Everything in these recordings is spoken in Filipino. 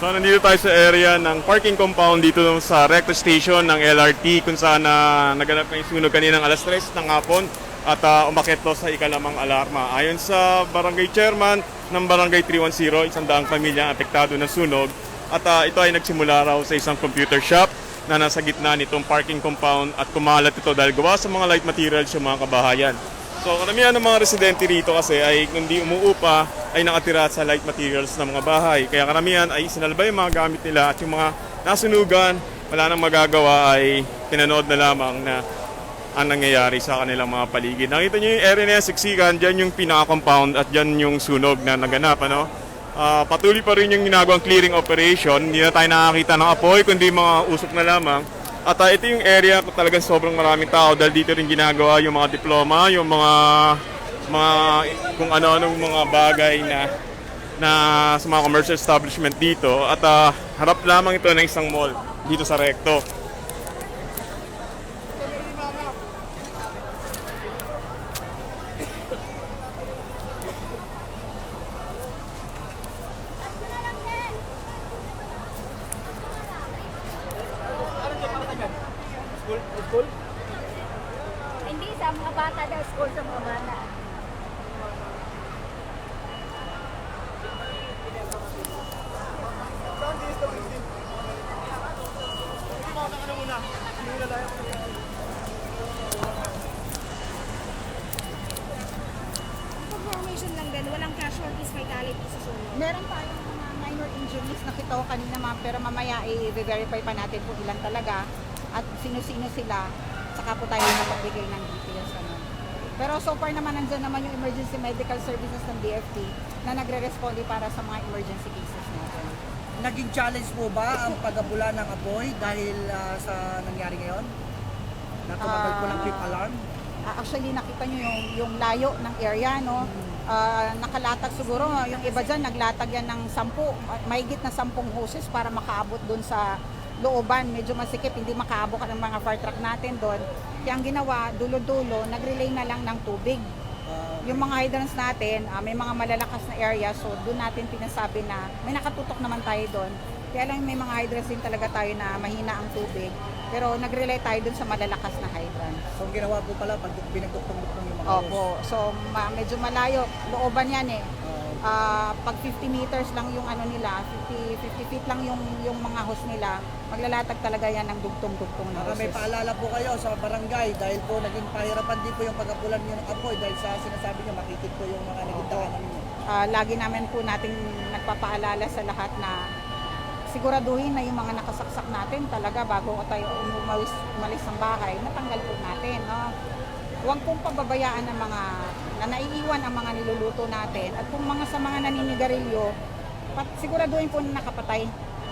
So nandito tayo sa area ng parking compound dito sa recto station ng LRT kung saan na naganap na yung sunog kaninang alas 3 ng hapon at uh, umakit sa ikalamang alarma. Ayon sa barangay chairman ng barangay 310, isang daang pamilya ang apektado ng sunog at ah, ito ay nagsimula raw sa isang computer shop na nasa gitna nitong parking compound at kumalat ito dahil gawa sa mga light materials yung mga kabahayan. So karamihan ng mga residente rito kasi ay kundi umuupa ay nakatira sa light materials ng mga bahay. Kaya karamihan ay sinalba yung mga gamit nila at yung mga nasunugan, wala nang magagawa ay pinanood na lamang na ang nangyayari sa kanilang mga paligid. Nakita niyo yung area na siksikan, dyan yung pinaka-compound at dyan yung sunog na naganap. Ano? Ah, patuloy pa rin yung ginagawang clearing operation. Hindi na tayo nakakita ng apoy, kundi mga usok na lamang. At ah, ito yung area kung talagang sobrang maraming tao dahil dito rin ginagawa yung mga diploma, yung mga mga kung ano-anong mga bagay na na sa mga commercial establishment dito at ah, harap lamang ito ng isang mall dito sa Recto. Hindi, sa mga bata daw, school sa mga bata. Information lang din, walang casualties fatality sa sunog. Meron tayong mga minor injuries nakita ko kanina ma'am, pero mamaya i-verify pa natin kung ilan talaga at sino-sino sila. Saka po tayo nakapagbigay ng details. Ano. Pero so far naman nandyan naman yung emergency medical services ng DFT na nagre-responde para sa mga emergency cases. Naging challenge po ba ang pagabula ng apoy dahil ah, sa nangyari ngayon? Na tumagal po ng Ah. trip alarm? Ah, actually nakita nyo yung, yung layo ng area, no? Ah, nakalatag siguro, yung iba dyan, naglatag yan ng sampu, mahigit na sampung hoses para makaabot dun sa looban. Medyo masikip, hindi makaabot ka ng mga fire truck natin doon. Kaya ang ginawa, dulo-dulo, nag-relay na lang ng tubig. Yung mga hydrants natin, ah, may mga malalakas na area, so doon natin pinasabi na may nakatutok naman tayo doon. Kaya lang may mga hydrants din talaga tayo na mahina ang tubig. Pero nag-relay tayo doon sa malalakas na hydrants. so ang ginawa po pala, pag binagduktong-duktong yung mga. Opo. So, ma- medyo malayo. Looban yan eh. Ah, Ah, pag 50 meters lang yung ano nila, 50, 50 feet lang yung, yung mga hose nila, maglalatag talaga yan ng dugtong-dugtong na Baka may paalala po kayo sa barangay dahil po naging pahirapan din po yung pagabulan niyo ng apoy dahil sa sinasabi niyo makikit po yung mga naging daanan niyo. Ah, lagi namin po natin nagpapaalala sa lahat na siguraduhin na yung mga nakasaksak natin talaga bago tayo umalis, umalis ng bahay, natanggal po natin. No? Huwag pong pababayaan ng mga na naiiwan ang mga niluluto natin at kung mga sa mga naninigarilyo, pat, siguraduhin po na nakapatay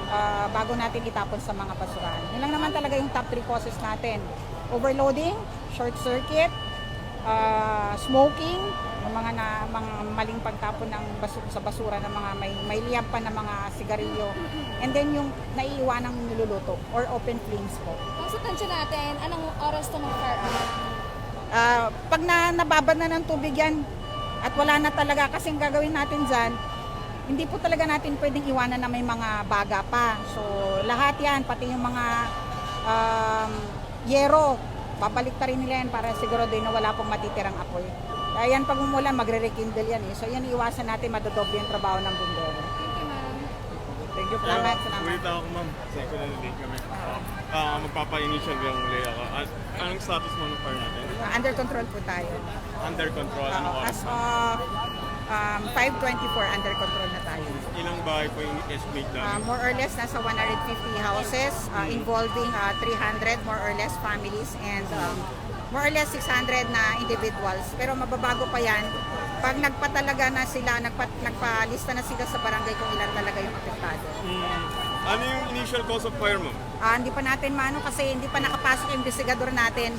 ah, bago natin itapon sa mga basurahan. Yun lang naman talaga yung top 3 causes natin. Overloading, short circuit, ah, smoking, yung mga na mga maling pagtapon ng basu- sa basura ng mga may may liyab pa ng mga sigarilyo. And then yung naiiwanang niluluto or open flames po. Ang sa tansya natin, anong oras to mag-fire out? Ah, pag na nababad na ng tubig yan at wala na talaga kasing gagawin natin dyan, hindi po talaga natin pwedeng iwanan na may mga baga pa. So lahat yan, pati yung mga um, yero, babalik ta rin nila yan para siguro din na wala pong matitirang apoy. Kaya yan pag umulan, magre-rekindle yan eh. So yan iwasan natin madodoble yung trabaho ng bumbero. Thank you, po. Salamat, salamat. Ulit ako ma'am. Sa ko na late kami. Ah, magpapa-initial lang ulit ako. An- anong status mo ng fire natin? Ah, under control po tayo. Under control. Anong Ah, oras as na? of um, 524, under control na tayo. Ilang bahay po yung estimate Uh, namin? more or less nasa 150 houses uh, involving uh, 300 more or less families and um, more or less 600 na individuals. Pero mababago pa yan pag nagpatalaga na sila, nagpa, nagpalista na sila sa barangay kung ilan talaga yung apektado. Hmm. Ano yung initial cause of fire ma'am? Ah, hindi pa natin maano kasi hindi pa nakapasok yung investigador natin.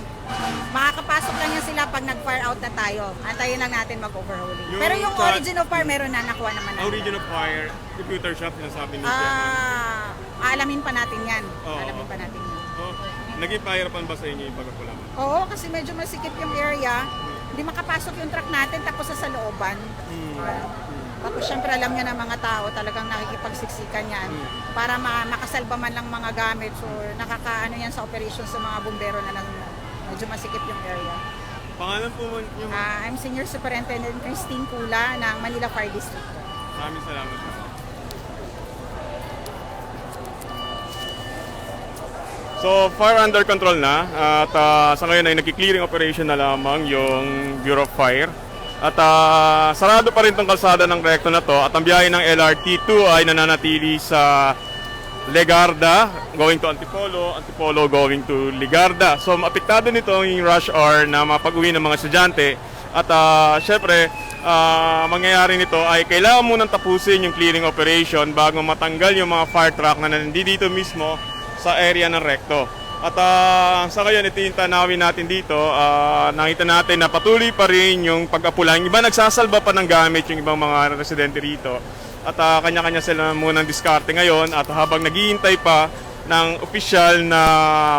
Makakapasok lang yan sila pag nag-fire out na tayo. Antayin lang natin mag-overhauling. Yung Pero yung sa- origin of fire meron na nakuha naman natin. Origin of fire, computer shop, sinasabi ni Chairman. Ah, aalamin pa natin yan. Oo. Aalamin pa natin yan. Oh, naging pahirapan ba sa inyo yung pagkakula mo? Oo, kasi medyo masikip yung area. Hindi makapasok yung truck natin tapos sa looban. Hmm. Ah, Tapos syempre alam niya ng mga tao talagang nakikipagsiksikan yan para ma- makasalba man lang mga gamit so nakakaano yan sa operations sa mga bumbero na lang medyo masikip yung area. Pangalan po yung... Ah, I'm Senior Superintendent Christine Kula ng Manila Fire District. Maraming salamat. So, fire under control na at ah, sa ngayon ay nagki-clearing operation na lamang yung Bureau of Fire. At ah, sarado pa rin tong kalsada ng rekto na to at ang biyahe ng LRT2 ay nananatili sa Legarda going to Antipolo, Antipolo going to Ligarda. So, apektado nito yung rush hour na mapag-uwi ng mga estudyante at ah, syempre, ah, mangyayari nito ay kailangan munang tapusin yung clearing operation bago matanggal yung mga fire truck na nandito mismo sa area ng recto. At ah, sa ngayon, ito yung tanawin natin dito. Ah, nakita natin na patuloy pa rin yung pag-apula. Yung iba nagsasalba pa ng gamit yung ibang mga residente rito. At ah, kanya-kanya sila munang diskarte ngayon. At habang naghihintay pa ng opisyal na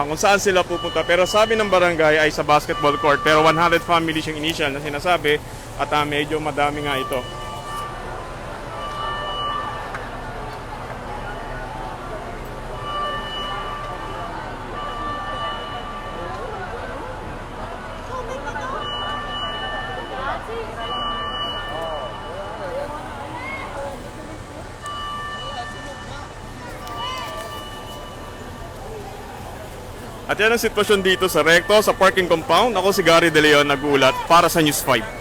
kung saan sila pupunta. Pero sabi ng barangay ay sa basketball court. Pero 100 families yung initial na sinasabi. At ah, medyo madami nga ito. At yan ang sitwasyon dito sa Recto, sa parking compound. Ako si Gary De Leon, nag-uulat para sa News 5.